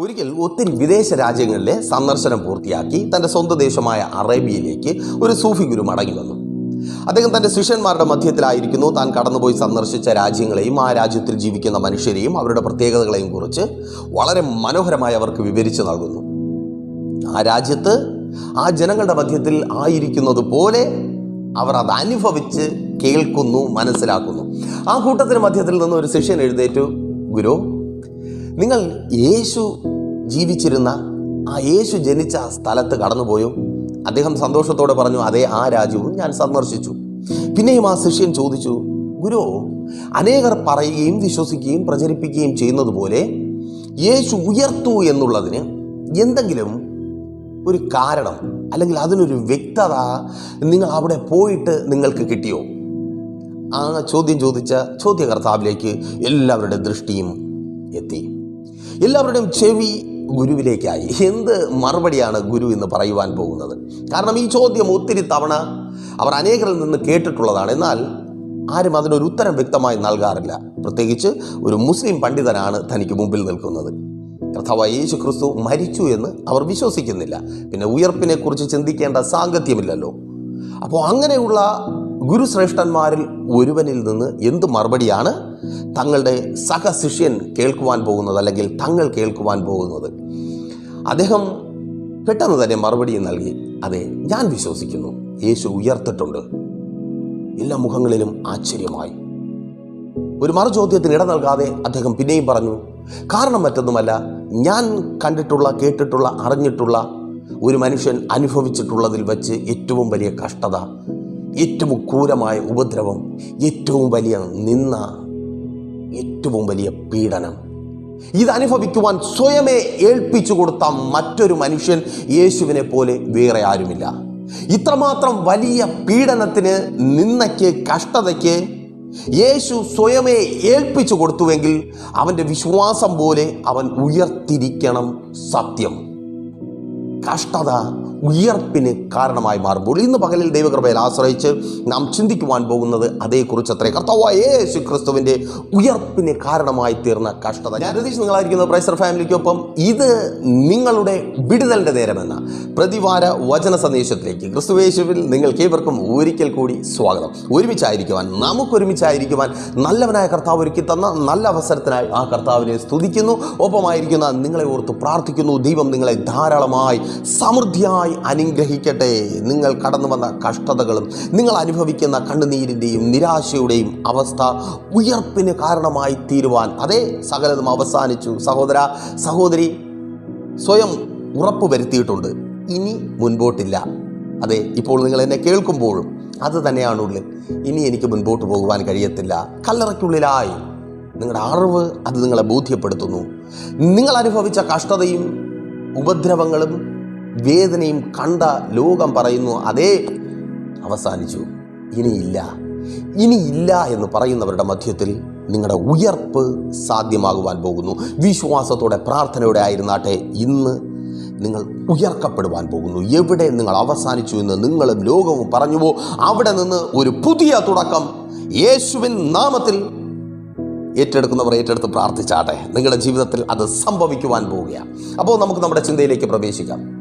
ഒരിക്കൽ ഒത്തിരി വിദേശ രാജ്യങ്ങളിലെ സന്ദർശനം പൂർത്തിയാക്കി തന്റെ സ്വന്തം ദേശമായ അറേബ്യയിലേക്ക് ഒരു സൂഫി ഗുരു മടങ്ങി വന്നു. അദ്ദേഹം തന്റെ ശിഷ്യന്മാരുടെ മധ്യത്തിലായിരിക്കുന്നു. താൻ കടന്നുപോയി സന്ദർശിച്ച രാജ്യങ്ങളെയും ആ രാജ്യത്തിൽ ജീവിക്കുന്ന മനുഷ്യരെയും അവരുടെ പ്രത്യേകതകളെയും കുറിച്ച് വളരെ മനോഹരമായി അവർക്ക് വിവരിച്ചു നൽകുന്നു. ആ രാജ്യത്ത് ആ ജനങ്ങളുടെ മധ്യത്തിൽ ആയിരിക്കുന്നത് പോലെ അവർ അത് അനുഭവിച്ച് കേൾക്കുന്നു മനസ്സിലാക്കുന്നു. ആ കൂട്ടത്തിന് മധ്യത്തിൽ നിന്ന് ഒരു ശിഷ്യൻ എഴുന്നേറ്റു. ഗുരു നിങ്ങൾ യേശു ജീവിച്ചിരുന്ന ആ യേശു ജനിച്ച സ്ഥലത്ത് കടന്നുപോയോ? അദ്ദേഹം സന്തോഷത്തോടെ പറഞ്ഞു അതേ ആ രാജ്യവും ഞാൻ സന്ദർശിച്ചു. പിന്നെയും ആ ശിഷ്യൻ ചോദിച്ചു ഗുരു അനേകർ പറയുകയും വിശ്വസിക്കുകയും പ്രചരിപ്പിക്കുകയും ചെയ്യുന്നത് പോലെ യേശു ഉയർത്തു എന്നുള്ളതിന് എന്തെങ്കിലും ഒരു കാരണം അല്ലെങ്കിൽ അതിനൊരു വ്യക്തത നിങ്ങൾ അവിടെ പോയിട്ട് നിങ്ങൾക്ക് കിട്ടിയോ? ആ ചോദ്യം ചോദിച്ച ചോദ്യകർത്താവിലേക്ക് എല്ലാവരുടെ ദൃഷ്ടിയും എത്തി. എല്ലാവരുടെയും ചെവി ഗുരുവിലേക്കായി. എന്ത് മറുപടിയാണ് ഗുരു എന്ന് പറയുവാൻ പോകുന്നത്? കാരണം ഈ ചോദ്യം ഒത്തിരി തവണ അവർ അനേകരിൽ നിന്ന് കേട്ടിട്ടുള്ളതാണ്. എന്നാൽ ആരും അതിനൊരു ഉത്തരം വ്യക്തമായി നൽകാറില്ല. പ്രത്യേകിച്ച് ഒരു മുസ്ലിം പണ്ഡിതനാണ് തനിക്ക് മുമ്പിൽ നിൽക്കുന്നത്. കർത്താവായ യേശു ക്രിസ്തു മരിച്ചു എന്ന് അവർ വിശ്വസിക്കുന്നില്ല. പിന്നെ ഉയർപ്പിനെ കുറിച്ച് ചിന്തിക്കേണ്ട സാങ്കത്യമില്ലല്ലോ. അപ്പോൾ അങ്ങനെയുള്ള ഗുരുശ്രേഷ്ഠന്മാരിൽ ഒരുവനിൽ നിന്ന് എന്ത് മറുപടിയാണ്? തങ്ങളുടെ സഹശിഷ്യൻ കേൾക്കുവാൻ പോകുന്നത് അല്ലെങ്കിൽ തങ്ങൾ കേൾക്കുവാൻ പോകുന്നത്. അദ്ദേഹം പെട്ടെന്ന് തന്നെ മറുപടിയും നൽകി അതെ ഞാൻ വിശ്വസിക്കുന്നു. യേശു ഉയർത്തിട്ടുണ്ട്. എല്ലാ മുഖങ്ങളിലും ആശ്ചര്യമായി. ഒരു മറുചോദ്യത്തിന് ഇട നൽകാതെ അദ്ദേഹം പിന്നെയും പറഞ്ഞു കാരണം മറ്റൊന്നുമല്ല ഞാൻ കണ്ടിട്ടുള്ള കേട്ടിട്ടുള്ള അറിഞ്ഞിട്ടുള്ള ഒരു മനുഷ്യൻ അനുഭവിച്ചിട്ടുള്ളതിൽ വെച്ച് ഏറ്റവും വലിയ കഷ്ടത ഏറ്റവും ക്രൂരമായ ഉപദ്രവം ഏറ്റവും വലിയ നിന്ന ഏറ്റവും വലിയ പീഡനം. ഇത് അനുഭവിക്കുവാൻ സ്വയമേ ഏൽപ്പിച്ചു കൊടുത്ത മറ്റൊരു മനുഷ്യൻ യേശുവിനെ പോലെ വേറെ ആരുമില്ല. ഇത്രമാത്രം വലിയ പീഡനത്തിന് നിന്നയ്ക്ക് കഷ്ടതയ്ക്ക് യേശു സ്വയമേ ഏൽപ്പിച്ചു കൊടുത്തുവെങ്കിൽ അവന്റെ വിശ്വാസം പോലെ അവൻ ഉയർത്തിരിക്കണം സത്യം. കഷ്ടത ഉയർപ്പിന് കാരണമായി മാറുമ്പോൾ ഇന്ന് പകലിൽ ദൈവകൃപയിൽ ആശ്രയിച്ച് നാം ചിന്തിക്കുവാൻ പോകുന്നത് അതേക്കുറിച്ച് അത്രേ കർത്താവായ യേശു ക്രിസ്തുവിന്റെ ഉയർപ്പിന് കാരണമായി തീർന്ന കഷ്ടത. ഞാൻ രതീഷ് നിങ്ങളായിരിക്കുന്ന പ്രൈസർ ഫാമിലിക്കൊപ്പം. ഇത് നിങ്ങളുടെ വിടുതലിന്റെ നേരമെന്ന പ്രതിവാര വചന സന്ദേശത്തിലേക്ക്. ക്രിസ്തുവേശുവിൽ നിങ്ങൾക്ക് ഏവർക്കും ഒരിക്കൽ കൂടി സ്വാഗതം. ഒരുമിച്ചായിരിക്കുവാൻ നമുക്കൊരുമിച്ചായിരിക്കുവാൻ നല്ലവനായ കർത്താവ് ഒരുക്കി തന്ന നല്ല അവസരത്തിനായി ആ കർത്താവിനെ സ്തുതിക്കുന്നു. ഒപ്പമായിരിക്കുന്ന നിങ്ങളെ ഓർത്ത് പ്രാർത്ഥിക്കുന്നു. ദൈവം നിങ്ങളെ ധാരാളമായി സമൃദ്ധിയായി അനുഗ്രഹിക്കട്ടെ. നിങ്ങൾ കടന്നു വന്ന കഷ്ടതകളും നിങ്ങൾ അനുഭവിക്കുന്ന കണ്ണുനീരിന്റെയും നിരാശയുടെയും അവസ്ഥ ഉയർപ്പിന് കാരണമായി തീരുവാൻ. അതേ സകലതും അവസാനിച്ചു. സഹോദര സഹോദരി സ്വയം ഉറപ്പ് വരുത്തിയിട്ടുണ്ട്. ഇനി മുൻപോട്ടില്ല. അതെ ഇപ്പോൾ നിങ്ങൾ എന്നെ കേൾക്കുമ്പോഴും അത് തന്നെയാണ് ഉള്ളിൽ. ഇനി എനിക്ക് മുൻപോട്ട് പോകുവാൻ കഴിയത്തില്ല. കല്ലറയ്ക്കുള്ളിലായി. നിങ്ങളുടെ അറിവ് അത് നിങ്ങളെ ബോധ്യപ്പെടുത്തുന്നു. നിങ്ങൾ അനുഭവിച്ച കഷ്ടതയും ഉപദ്രവങ്ങളും വേദനയും കണ്ട ലോകം പറയുന്നു അതേ അവസാനിച്ചു. ഇനിയില്ല. ഇനിയില്ല എന്ന് പറയുന്നവരുടെ മധ്യത്തിൽ നിങ്ങളുടെ ഉയർപ്പ് സാധ്യമാകുവാൻ പോകുന്നു. വിശ്വാസത്തോടെ പ്രാർത്ഥനയോടെ ആയിരുന്നാട്ടെ ഇന്ന് നിങ്ങൾ ഉയർക്കപ്പെടുവാൻ പോകുന്നു. എവിടെ നിങ്ങൾ അവസാനിച്ചു എന്ന് നിങ്ങളും ലോകവും പറഞ്ഞുവോ അവിടെ നിന്ന് ഒരു പുതിയ തുടക്കം യേശുവിൻ നാമത്തിൽ ഏറ്റെടുക്കുന്നവർ ഏറ്റെടുത്ത് പ്രാർത്ഥിച്ചാട്ടെ. നിങ്ങളുടെ ജീവിതത്തിൽ അത് സംഭവിക്കുവാൻ പോവുകയാണ്. അപ്പോൾ നമുക്ക് നമ്മുടെ ചിന്തയിലേക്ക് പ്രവേശിക്കാം.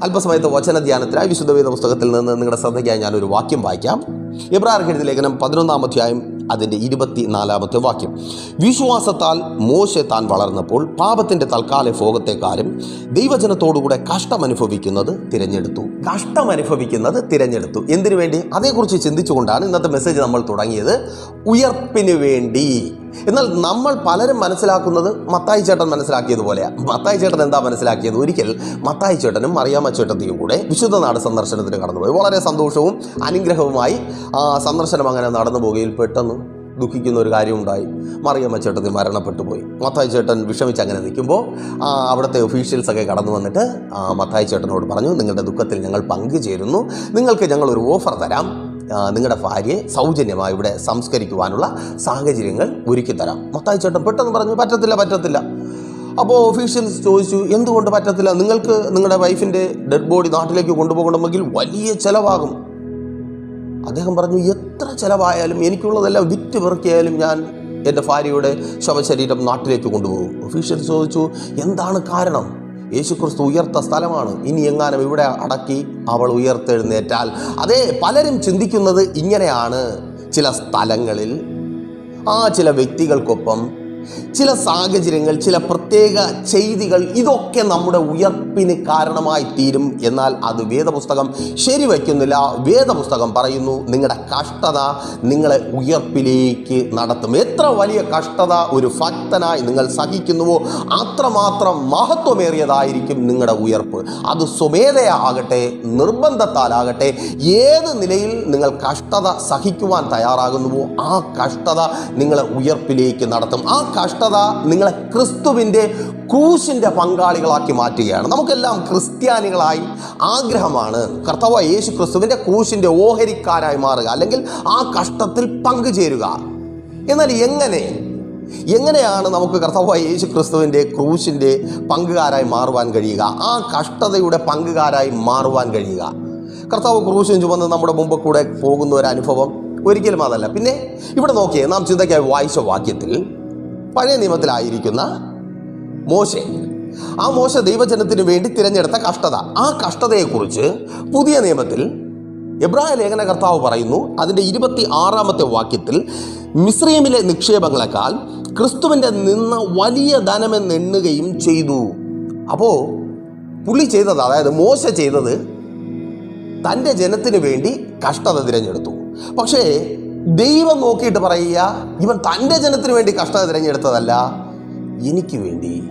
അല്പസമയത്ത് വചന ധ്യാനത്തിനായി വിശുദ്ധവേദ പുസ്തകത്തിൽ നിന്ന് നിങ്ങളുടെ ശ്രദ്ധയ്ക്കായി ഞാനൊരു വാക്യം വായിക്കാം. എബ്രാർഹിത ലേഖനം പതിനൊന്നാം അധ്യായം അതിന്റെ ഇരുപത്തിനാലാമത്തെ വാക്യം. വിശ്വാസത്താൽ മോശ താൻ വളർന്നപ്പോൾ പാപത്തിന്റെ തൽക്കാല ഭോഗത്തെക്കാരും ദൈവജനത്തോടുകൂടെ കഷ്ടം അനുഭവിക്കുന്നത് തിരഞ്ഞെടുത്തു. കഷ്ടം അനുഭവിക്കുന്നത് തിരഞ്ഞെടുത്തു. എന്തിനു വേണ്ടി? അതേക്കുറിച്ച് ചിന്തിച്ചുകൊണ്ടാണ് ഇന്നത്തെ മെസ്സേജ് നമ്മൾ തുടങ്ങിയത്. ഉയർപ്പിന് വേണ്ടി. എന്നാൽ നമ്മൾ പലരും മനസ്സിലാക്കുന്നത് മത്തായി ചേട്ടൻ മനസ്സിലാക്കിയതുപോലെയാണ് മത്തായി ചേട്ടൻ എന്താ മനസ്സിലാക്കിയത്? ഒരിക്കൽ മത്തായി ചേട്ടനും മറിയാമ്മ ചേട്ടത്തിയും കൂടെ വിശുദ്ധ നാട് സന്ദർശനത്തിന് കടന്നുപോയി. വളരെ സന്തോഷവും അനുഗ്രഹവുമായി ആ സന്ദർശനം അങ്ങനെ നടന്നു പോകുകയിൽ പെട്ടെന്ന് ദുഃഖിക്കുന്ന ഒരു കാര്യമുണ്ടായി. മറിയമ്മ ചേട്ടത്തി മരണപ്പെട്ടു പോയി. മത്തായി ചേട്ടൻ വിഷമിച്ച് അങ്ങനെ നിൽക്കുമ്പോൾ അവിടുത്തെ ഒഫീഷ്യൽസൊക്കെ കടന്നു വന്നിട്ട് മത്തായി ചേട്ടനോട് പറഞ്ഞു നിങ്ങളുടെ ദുഃഖത്തിൽ ഞങ്ങൾ പങ്കുചേരുന്നു. നിങ്ങൾക്ക് ഞങ്ങൾ ഒരു ഓഫർ തരാം. നിങ്ങളുടെ ഭാര്യയെ സൗജന്യമായി ഇവിടെ സംസ്കരിക്കുവാനുള്ള സാഹചര്യങ്ങൾ ഒരുക്കി തരാം. മത്തായി ചേട്ടൻ പെട്ടെന്ന് പറഞ്ഞു പറ്റത്തില്ല പറ്റത്തില്ല. അപ്പോൾ ഓഫീഷ്യൽസ് ചോദിച്ചു എന്തുകൊണ്ട് പറ്റത്തില്ല? നിങ്ങൾക്ക് നിങ്ങളുടെ വൈഫിന്റെ ഡെഡ് ബോഡി നാട്ടിലേക്ക് കൊണ്ടുപോകണമെങ്കിൽ വലിയ ചിലവാകും. അദ്ദേഹം പറഞ്ഞു എത്ര ചിലവായാലും എനിക്കുള്ളതെല്ലാം വിറ്റ് പിറക്കിയാലും ഞാൻ എന്റെ ഭാര്യയുടെ ശവശരീരം നാട്ടിലേക്ക് കൊണ്ടുപോകും. ഒഫീഷ്യൽസ് ചോദിച്ചു എന്താണ് കാരണം? യേശുക്രിസ്തു ഉയർത്ത സ്ഥലമാണ്. ഇനി എങ്ങാനും ഇവിടെ അടക്കി അവൾ ഉയർത്തെഴുന്നേറ്റാൽ. അതെ പലരും ചിന്തിക്കുന്നത് ഇങ്ങനെയാണ്. ചില സ്ഥലങ്ങളിൽ ആ ചില വ്യക്തികൾക്കൊപ്പം ചില സാഹചര്യങ്ങൾ ചില പ്രത്യേക ചെയ്തികൾ ഇതൊക്കെ നമ്മുടെ ഉയർപ്പിന് കാരണമായി തീരും. എന്നാൽ അത് വേദപുസ്തകം ശരിവയ്ക്കുന്നില്ല വേദപുസ്തകം പറയുന്നു നിങ്ങളുടെ കഷ്ടത നിങ്ങളെ ഉയർപ്പിലേക്ക് നടത്തും. എത്ര വലിയ കഷ്ടത ഒരു ഭക്തനായി നിങ്ങൾ സഹിക്കുന്നുവോ അത്രമാത്രം മഹത്വമേറിയതായിരിക്കും നിങ്ങളുടെ ഉയർപ്പ്. അത് സ്വമേധയാകട്ടെ നിർബന്ധത്താലാകട്ടെ ഏത് നിലയിൽ നിങ്ങൾ കഷ്ടത സഹിക്കുവാൻ തയ്യാറാകുന്നുവോ ആ കഷ്ടത നിങ്ങളെ ഉയർപ്പിലേക്ക് നടത്തും. ആ കഷ്ടത നിങ്ങളെ ക്രിസ്തുവിന്റെ ക്രൂശിന്റെ പങ്കാളികളാക്കി മാറ്റുകയാണ്. നമുക്കെല്ലാം ക്രിസ്ത്യാനികളായി ആഗ്രഹമാണ് കർത്താവ് യേശു ക്രിസ്തുവിന്റെ ക്രൂശിന്റെ ഓഹരിക്കാരായി മാറുക അല്ലെങ്കിൽ ആ കഷ്ടത്തിൽ പങ്കുചേരുക. എന്നാൽ എങ്ങനെ? എങ്ങനെയാണ് നമുക്ക് കർത്താവായ യേശു ക്രിസ്തുവിന്റെ ക്രൂശിന്റെ പങ്കുകാരായി മാറുവാൻ കഴിയുക? ആ കഷ്ടതയുടെ പങ്കുകാരായി മാറുവാൻ കഴിയുക. കർത്താവ് ക്രൂശും ചുമന്ന് നമ്മുടെ മുമ്പ് കൂടെ പോകുന്ന ഒരു അനുഭവം ഒരിക്കലും അതല്ല. പിന്നെ ഇവിടെ നോക്കിയേ നാം ചിന്തയ്ക്കായി വായിച്ച വാക്യത്തിൽ പഴയ നിയമത്തിലായിരിക്കുന്ന മോശെ. ആ മോശ ദൈവജനത്തിന് വേണ്ടി തിരഞ്ഞെടുത്ത കഷ്ടത. ആ കഷ്ടതയെക്കുറിച്ച് പുതിയ നിയമത്തിൽ എബ്രായ ലേഖന കർത്താവ് പറയുന്നു. അതിന്റെ ഇരുപത്തി ആറാമത്തെ വാക്യത്തിൽ മിശ്രീമിലെ നിക്ഷേപങ്ങളെക്കാൾ ക്രിസ്തുവിന്റെ നിന്ന് വലിയ ധനമെന്ന് എണ്ണുകയും ചെയ്തു. അപ്പോൾ പുള്ളി ചെയ്തത് അതായത് മോശ ചെയ്തത് തന്റെ ജനത്തിന് വേണ്ടി കഷ്ടത തിരഞ്ഞെടുത്തു. പക്ഷേ ദൈവം നോക്കിയിട്ട് പറയുക ഇവൻ തന്റെ ജനത്തിന് വേണ്ടി കഷ്ടത തിരഞ്ഞെടുത്തതല്ല എനിക്ക് വേണ്ടി.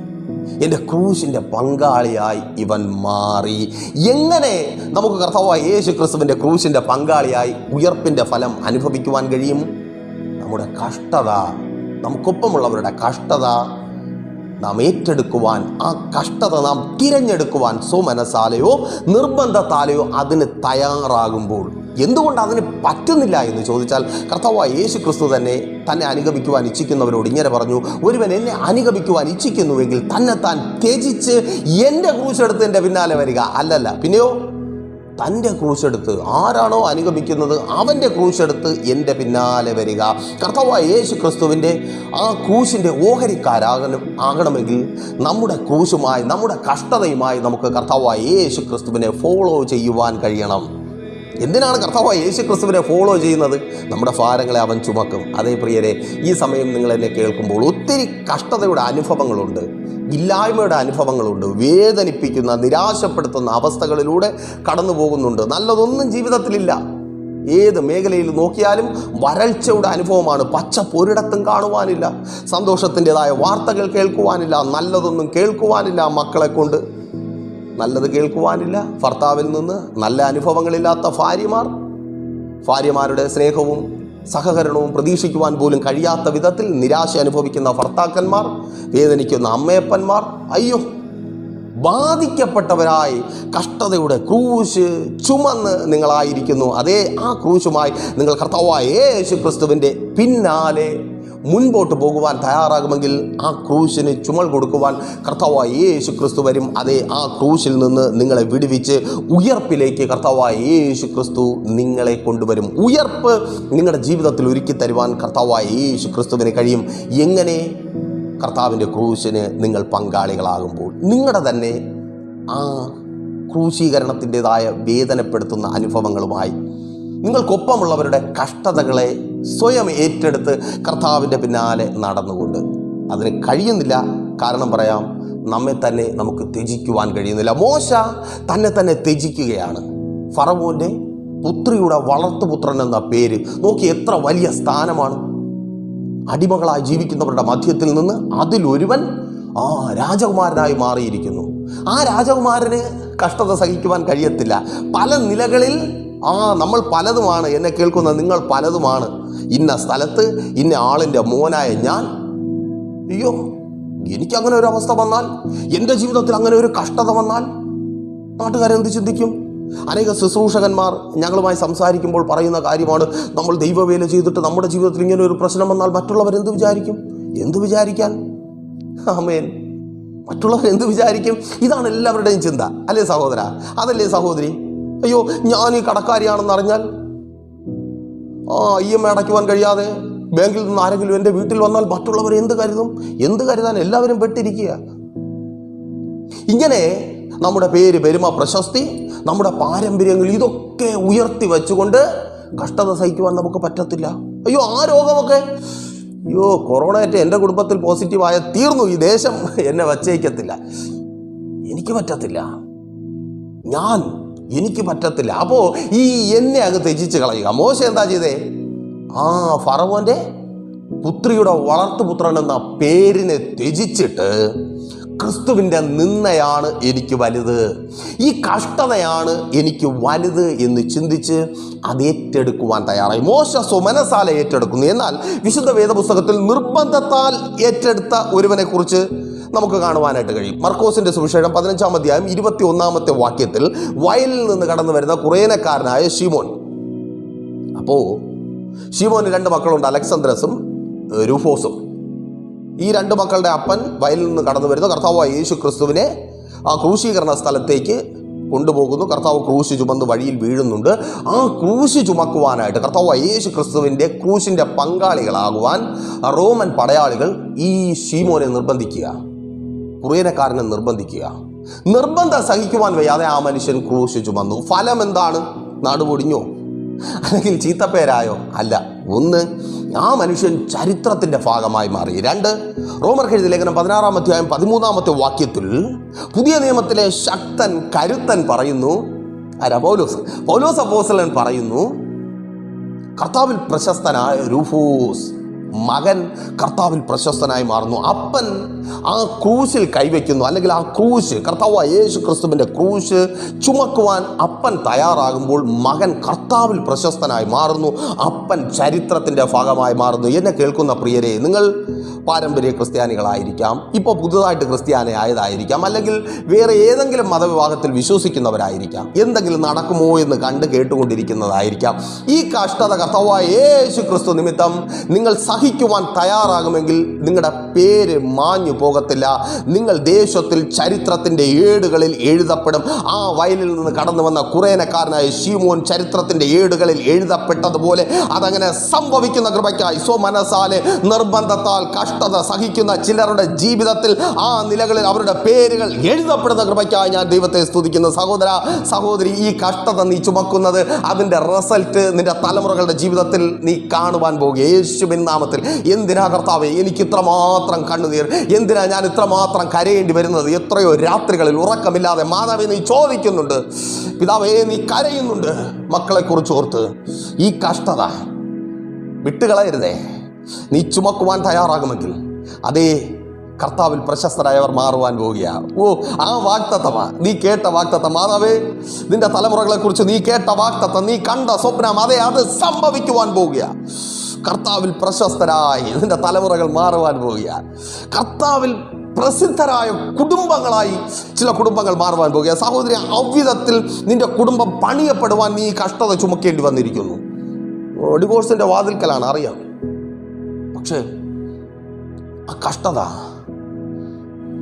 എന്റെ ക്രൂശിന്റെ പങ്കാളിയായി ഇവൻ മാറി. എങ്ങനെ നമുക്ക് കർത്താവായ യേശു ക്രിസ്തുവിന്റെ ക്രൂശിന്റെ പങ്കാളിയായി ഉയർപ്പിന്റെ ഫലം അനുഭവിക്കുവാൻ കഴിയും? നമ്മുടെ കഷ്ടത നമുക്കൊപ്പമുള്ളവരുടെ കഷ്ടത നാം ഏറ്റെടുക്കുവാൻ ആ കഷ്ടത നാം തിരഞ്ഞെടുക്കുവാൻ സ്വമനസാലെയോ നിർബന്ധത്താലെയോ അതിന് തയ്യാറാകുമ്പോൾ എന്തുകൊണ്ട് അതിന് പറ്റുന്നില്ല എന്ന് ചോദിച്ചാൽ കർത്താവായ യേശു ക്രിസ്തു തന്നെ തന്നെ അനുഗമിക്കുവാൻ ഇച്ഛിക്കുന്നവരോട് ഇങ്ങനെ പറഞ്ഞു ഒരുവൻ എന്നെ അനുഗമിക്കുവാൻ ഇച്ഛിക്കുന്നുവെങ്കിൽ തന്നെ താൻ ത്യജിച്ച് എന്റെ ക്രൂശെടുത്ത് എന്റെ പിന്നാലെ വരിക. അല്ലല്ല പിന്നെയോ? തന്റെ ക്രൂശെടുത്ത് ആരാണോ അനുഗമിക്കുന്നത് അവന്റെ ക്രൂശെടുത്ത് എന്റെ പിന്നാലെ വരിക. കർത്താവായ യേശു ക്രിസ്തുവിന്റെ ആ ക്രൂശിന്റെ ഓഹരിക്കാരാകണം ആകണമെങ്കിൽ നമ്മുടെ ക്രൂശുമായി നമ്മുടെ കഷ്ടതയുമായി നമുക്ക് കർത്താവായ യേശു ക്രിസ്തുവിനെ ഫോളോ ചെയ്യുവാൻ കഴിയണം. എന്തിനാണ് കർത്താവായ യേശു ക്രിസ്തുവിനെ ഫോളോ ചെയ്യുന്നത്? നമ്മുടെ ഭാരങ്ങളെ അവൻ ചുമക്കും. അതേ പ്രിയരെ ഈ സമയം നിങ്ങൾ എന്നെ കേൾക്കുമ്പോൾ ഒത്തിരി കഷ്ടതയുടെ അനുഭവങ്ങളുണ്ട് ഇല്ലായ്മയുടെ അനുഭവങ്ങളുണ്ട് വേദനിപ്പിക്കുന്ന നിരാശപ്പെടുത്തുന്ന അവസ്ഥകളിലൂടെ കടന്നു പോകുന്നുണ്ട്. നല്ലതൊന്നും ജീവിതത്തിലില്ല. ഏത് മേഖലയിൽ നോക്കിയാലും വരൾച്ചയുടെ അനുഭവമാണ്. പച്ച പൊരിടത്തും കാണുവാനില്ല. സന്തോഷത്തിന്റെതായ വാർത്തകൾ കേൾക്കുവാനില്ല. നല്ലതൊന്നും കേൾക്കുവാനില്ല മക്കളെ കൊണ്ട്. നല്ലത് കേൾക്കുവാനില്ല. ഭർത്താവിൽ നിന്ന് നല്ല അനുഭവങ്ങളില്ലാത്ത ഭാര്യമാർ ഭാര്യമാരുടെ സ്നേഹവും സഹകരണവും പ്രതീക്ഷിക്കുവാൻ പോലും കഴിയാത്ത വിധത്തിൽ നിരാശ അനുഭവിക്കുന്ന ഭർത്താക്കന്മാർ വേദനിക്കുന്ന അമ്മയപ്പന്മാർ അയ്യോ ബാധിക്കപ്പെട്ടവരായി കഷ്ടതയുടെ ക്രൂശ് ചുമന്ന് നിങ്ങളായിരിക്കുന്നു. അതേ ആ ക്രൂശുമായി നിങ്ങൾ കർത്താവായ യേശു ക്രിസ്തുവിന്റെ പിന്നാലെ മുൻപോട്ട് പോകുവാൻ തയ്യാറാകുമെങ്കിൽ ആ ക്രൂശിന് ചുമൽ കൊടുക്കുവാൻ കർത്താവായ യേശു ക്രിസ്തു വരും. അതേ ആ ക്രൂശിൽ നിന്ന് നിങ്ങളെ വിടുവിച്ച് ഉയർപ്പിലേക്ക് കർത്താവായ യേശു ക്രിസ്തു നിങ്ങളെ കൊണ്ടുവരും. ഉയർപ്പ് നിങ്ങളുടെ ജീവിതത്തിൽ ഒരുക്കി തരുവാൻ കർത്താവായ യേശു ക്രിസ്തുവിന് കഴിയും. എങ്ങനെ? കർത്താവിന്റെ ക്രൂശിന് നിങ്ങൾ പങ്കാളികളാകുമ്പോൾ. നിങ്ങളുടെ തന്നെ ആ ക്രൂശീകരണത്തിന്റെതായ വേദനപ്പെടുത്തുന്ന അനുഭവങ്ങളുമായി നിങ്ങൾക്കൊപ്പമുള്ളവരുടെ കഷ്ടതകളെ സ്വയം ഏറ്റെടുത്ത് കർത്താവിന്റെ പിന്നാലെ നടന്നുകൊണ്ട്. അതിന് കഴിയുന്നില്ല. കാരണം പറയാം നമ്മെ തന്നെ നമുക്ക് ത്യജിക്കുവാൻ കഴിയുന്നില്ല. മോശ തന്നെ തന്നെ ത്യജിക്കുകയാണ്. ഫറവോന്റെ പുത്രിയുടെ വളർത്തുപുത്രൻ എന്ന പേര് നോക്കി എത്ര വലിയ സ്ഥാനമാണ്. അടിമകളായി ജീവിക്കുന്നവരുടെ മധ്യത്തിൽ നിന്ന് അതിലൊരുവൻ ആ രാജകുമാരനായി മാറിയിരിക്കുന്നു. ആ രാജകുമാരന് കഷ്ടത സഹിക്കുവാൻ കഴിയത്തില്ല. പല നിലകളിൽ ആ നമ്മൾ പലതുമാണ്. എന്നെ കേൾക്കുന്ന നിങ്ങൾ പലതുമാണ്. ഇന്ന സ്ഥലത്ത് ഇന്ന ആളിന്റെ മോനായ ഞാൻ. അയ്യോ എനിക്ക് അങ്ങനെ ഒരു അവസ്ഥ വന്നാൽ എന്റെ ജീവിതത്തിൽ അങ്ങനെ ഒരു കഷ്ടത വന്നാൽ നാട്ടുകാരെന്ത് ചിന്തിക്കും? അനേക ശുശ്രൂഷകന്മാർ ഞങ്ങളുമായി സംസാരിക്കുമ്പോൾ പറയുന്ന കാര്യമാണ് നമ്മൾ ദൈവവേല ചെയ്തിട്ട് നമ്മുടെ ജീവിതത്തിൽ ഇങ്ങനെ ഒരു പ്രശ്നം വന്നാൽ മറ്റുള്ളവർ എന്ത് വിചാരിക്കും? എന്ത് വിചാരിക്കാൻ? ആമേൻ. മറ്റുള്ളവർ എന്ത് വിചാരിക്കും? ഇതാണ് എല്ലാവരുടെയും ചിന്ത. അല്ലേ സഹോദര? അതല്ലേ സഹോദരി? അയ്യോ ഞാൻ ഈ കടക്കാരിയാണെന്ന് അറിഞ്ഞാൽ? ആ ഇ എം അടയ്ക്കുവാൻ കഴിയാതെ ബാങ്കിൽ നിന്ന് ആരെങ്കിലും എന്റെ വീട്ടിൽ വന്നാൽ മറ്റുള്ളവർ എന്ത് കരുതും? എന്ത് കരുതാൻ എല്ലാവരും പെട്ടിരിക്കുക? ഇങ്ങനെ നമ്മുടെ പേര് പെരുമ പ്രശസ്തി നമ്മുടെ പാരമ്പര്യങ്ങൾ ഇതൊക്കെ ഉയർത്തി വെച്ചുകൊണ്ട് കഷ്ടത സഹിക്കുവാൻ നമുക്ക് പറ്റത്തില്ല. അയ്യോ ആ രോഗമൊക്കെ? അയ്യോ കൊറോണ ഏറ്റ എന്റെ കുടുംബത്തിൽ പോസിറ്റീവായ തീർന്നു ഈ ദേശം. എന്നെ വച്ചേക്കത്തില്ല. എനിക്ക് പറ്റത്തില്ല. ഞാൻ എനിക്ക് പറ്റത്തില്ല. അപ്പോൾ ഈ എന്നെ അങ്ങ് ത്യജിച്ച് കളയുക. മോശ എന്താ ചെയ്തേ? ആ ഫറവോന്റെ പുത്രിയുടെ വളർത്തുപുത്രൻ എന്ന പേരിനെ ത്യജിച്ചിട്ട് ക്രിസ്തുവിന്റെ നിന്നയാണ് എനിക്ക് വലുത്. ഈ കഷ്ടതയാണ് എനിക്ക് വലുത് എന്ന് ചിന്തിച്ച് അത് ഏറ്റെടുക്കുവാൻ തയ്യാറായി. മോശ സുമനസാല ഏറ്റെടുക്കുന്നു. എന്നാൽ വിശുദ്ധ വേദപുസ്തകത്തിൽ നിർബന്ധത്താൽ ഏറ്റെടുത്ത ഒരുവനെ കുറിച്ച് നമുക്ക് കാണുവാനായിട്ട് കഴിയും. മർക്കോസിന്റെ സുവിശേഷം പതിനഞ്ചാം അധ്യായം ഇരുപത്തി ഒന്നാമത്തെ വാക്യത്തിൽ വയലിൽ നിന്ന് കടന്നു വരുന്ന കുറേനക്കാരനായ ഷിമോൻ അപ്പോൾ ഷിമോന് രണ്ട് മക്കളുണ്ട് അലക്സന്ദ്രസും രൂഫോസും. ഈ രണ്ട് മക്കളുടെ അപ്പൻ വയലിൽ നിന്ന് കടന്നു വരുന്ന. കർത്താവായ യേശു ക്രിസ്തുവിനെ ആ ക്രൂശീകരണ സ്ഥലത്തേക്ക് കൊണ്ടുപോകുന്നു. കർത്താവ് ക്രൂശ് ചുമന്ന് വഴിയിൽ വീഴുന്നുണ്ട്. ആ ക്രൂശ് ചുമക്കുവാനായിട്ട് കർത്താവ് യേശു ക്രിസ്തുവിന്റെ ക്രൂശിന്റെ പങ്കാളികളാകുവാൻ റോമൻ പടയാളികൾ ഈ ഷീമോനെ നിർബന്ധിക്കുക. കുറേനക്കാരനെ നിർബന്ധിക്കുക. നിർബന്ധം സഹിക്കുവാൻ വയ്യാതെ ആ മനുഷ്യൻ ക്രൂശിച്ചു വന്നു. ഫലം എന്താണ്? നാടുപൊടിഞ്ഞോ അല്ലെങ്കിൽ ചീത്തപ്പേരായോ? അല്ല. ഒന്ന് ആ മനുഷ്യൻ ചരിത്രത്തിന്റെ ഭാഗമായി മാറി. രണ്ട് റോമർ എഴുതിയ ലേഖനം പതിനാറാം അധ്യായം പതിമൂന്നാമത്തെ വാക്യത്തിൽ പുതിയ നിയമത്തിലെ ശക്തൻ കരുത്തൻ പറയുന്നു. ആരാ? പൗലോസ്. പൗലോസ് അപ്പോസ്തലൻ പറയുന്നു കർത്താവിൽ പ്രശസ്തനായ രൂഫൂസ് മകൻ കർത്താവിൽ പ്രശസ്തനായി മാറുന്നു. അപ്പൻ ആ ക്രൂശിൽ കൈവയ്ക്കുന്നു. അല്ലെങ്കിൽ ആ ക്രൂശ് കർത്താവ് യേശു ക്രിസ്തുവിന്റെ ക്രൂശ് ചുമക്കുവാൻ അപ്പൻ തയ്യാറാകുമ്പോൾ മകൻ കർത്താവിൽ പ്രശസ്തനായി മാറുന്നു. അപ്പൻ ചരിത്രത്തിന്റെ ഭാഗമായി മാറുന്നു. എന്നെ കേൾക്കുന്ന പ്രിയരെ നിങ്ങൾ പാരമ്പര്യ ക്രിസ്ത്യാനികളായിരിക്കാം. ഇപ്പോൾ പുതുതായിട്ട് ക്രിസ്ത്യാനി ആയതായിരിക്കാം. അല്ലെങ്കിൽ വേറെ ഏതെങ്കിലും മതവിഭാഗത്തിൽ വിശ്വസിക്കുന്നവരായിരിക്കാം. എന്തെങ്കിലും നടക്കുമോ എന്ന് കണ്ട് കേട്ടുകൊണ്ടിരിക്കുന്നതായിരിക്കാം. ഈ കഷ്ടത കർത്താവായ യേശു ക്രിസ്തു നിമിത്തം നിങ്ങൾ സഹിക്കുവാൻ തയ്യാറാകുമെങ്കിൽ നിങ്ങളുടെ പേര് മാഞ്ഞു പോകത്തില്ല. നിങ്ങൾ ദേശത്തിൽ ചരിത്രത്തിന്റെ ഏടുകളിൽ എഴുതപ്പെടും. ആ വയലിൽ നിന്ന് കടന്നു വന്ന കുറേനക്കാരനായ ഷീമോൻ ചരിത്രത്തിന്റെ ഏടുകളിൽ എഴുതപ്പെട്ടതുപോലെ അതങ്ങനെ സംഭവിക്കുന്ന കൃപയ്ക്കായി. സോ മനസാലെ നിർബന്ധത്താൽ കഷ്ടത സഹിക്കുന്ന ചിലരുടെ ജീവിതത്തിൽ ആ നിലകളിൽ അവരുടെ പേരുകൾ എഴുതപ്പെടുന്ന കൃപയ്ക്കായി ഞാൻ ദൈവത്തെ സ്തുതിക്കുന്നു. സഹോദര സഹോദരി ഈ കഷ്ടത നീ ചുമക്കുന്നത് അതിന്റെ റിസൾട്ട് നിന്റെ തലമുറകളുടെ ജീവിതത്തിൽ നീ കാണുവാൻ പോകുക. യേശുവിൻ നാമത്തിൽ എന്തിനാ കർത്താവെ എനിക്ക് ഇത്രമാത്രം കണ്ണുനീർ എന്തിനാ ഞാൻ ഇത്രമാത്രം കരയേണ്ടി വരുന്നത്? എത്രയോ രാത്രികളിൽ ഉറക്കമില്ലാതെ മാതാവെ നീ ചോദിക്കുന്നുണ്ട്. പിതാവേ നീ കരയുന്നുണ്ട്. മക്കളെക്കുറിച്ച് ഓർത്ത് ഈ കഷ്ടത വിട്ടുകളയരുതേ. നീ ചുമക്കുവാൻ തയ്യാറാകുമെങ്കിൽ അതേ കർത്താവിൽ പ്രശസ്തരായവർ മാറുവാൻ പോവുകയാണ് ഓ ആ വാക്തത്വമാ നീ കേട്ട വാക്തത്വം മാതാവേ. നിന്റെ തലമുറകളെ കുറിച്ച് നീ കേട്ട വാക്തത്വം നീ കണ്ട സ്വപ്നം അതെ അത് സംഭവിക്കുവാൻ പോവുക കർത്താവിൽ പ്രശസ്തരായി. ഇതിന്റെ തലമുറകൾ മാറുവാൻ പോവുകയാണ്. കർത്താവിൽ പ്രസിദ്ധരായ കുടുംബങ്ങളായി ചില കുടുംബങ്ങൾ മാറുവാൻ പോവുക സഹോദരി അവിധത്തിൽ നിന്റെ കുടുംബം പണിയപ്പെടുവാൻ നീ കഷ്ടത ചുമക്കേണ്ടി വന്നിരിക്കുന്നു. ഡിവോഴ്സിന്റെ വാതിൽക്കലാണ് അറിയാം. പക്ഷേ ആ കഷ്ടത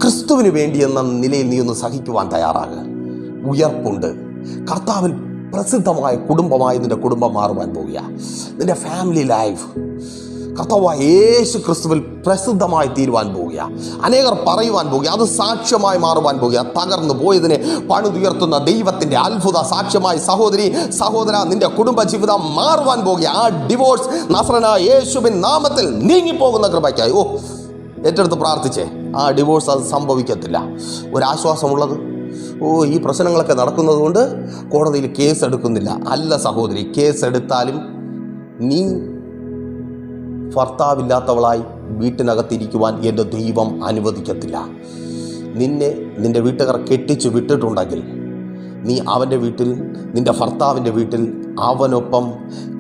ക്രിസ്തുവിന് വേണ്ടി എന്ന നിലയിൽ നീ ഒന്ന് സഹിക്കുവാൻ തയ്യാറാകുക. ഉയർപ്പുണ്ട്. കർത്താവിൽ പ്രസിദ്ധമായ കുടുംബമായി നിന്റെ കുടുംബം മാറുവാൻ പോവുക നിന്റെ ഫാമിലി ലൈഫ് കർത്താവായ യേശു ക്രിസ്തുവിൽ പ്രസിദ്ധമായി തീരുവാൻ പോവുക അനേകർ പറയുവാൻ പോവുക അത് സാക്ഷ്യമായി മാറുവാൻ പോവുക തകർന്നു പോയതിനെ പണിതുയർത്തുന്ന ദൈവത്തിന്റെ അത്ഭുത സാക്ഷ്യമായി സഹോദരി സഹോദര നിന്റെ കുടുംബജീവിതം മാറുവാൻ പോവുക ആ ഡിവോഴ്സ് നസ്രന യേശുവിൻ നാമത്തിൽ നീങ്ങിപ്പോകുന്ന കൃപയ്ക്കായി. ഓ ഏറ്റെടുത്ത് പ്രാർത്ഥിച്ചേ. ആ ഡിവോഴ്സ് അത് സംഭവിക്കത്തില്ല. ഒരാശ്വാസമുള്ളത് ഓ ഈ പ്രശ്നങ്ങളൊക്കെ നടക്കുന്നത് കൊണ്ട് കോടതിയിൽ കേസ് എടുക്കുന്നില്ല അല്ല സഹോദരി കേസ് എടുത്താലും നീ ഭർത്താവില്ലാത്തവളായി വീട്ടിനകത്തിരിക്കുവാൻ എന്റെ ദൈവം അനുവദിക്കത്തില്ല. നിന്നെ നിന്റെ വീട്ടുകാർ കെട്ടിച്ചു വിട്ടിട്ടുണ്ടെങ്കിൽ നീ അവന്റെ വീട്ടിൽ നിന്റെ ഭർത്താവിന്റെ വീട്ടിൽ അവനൊപ്പം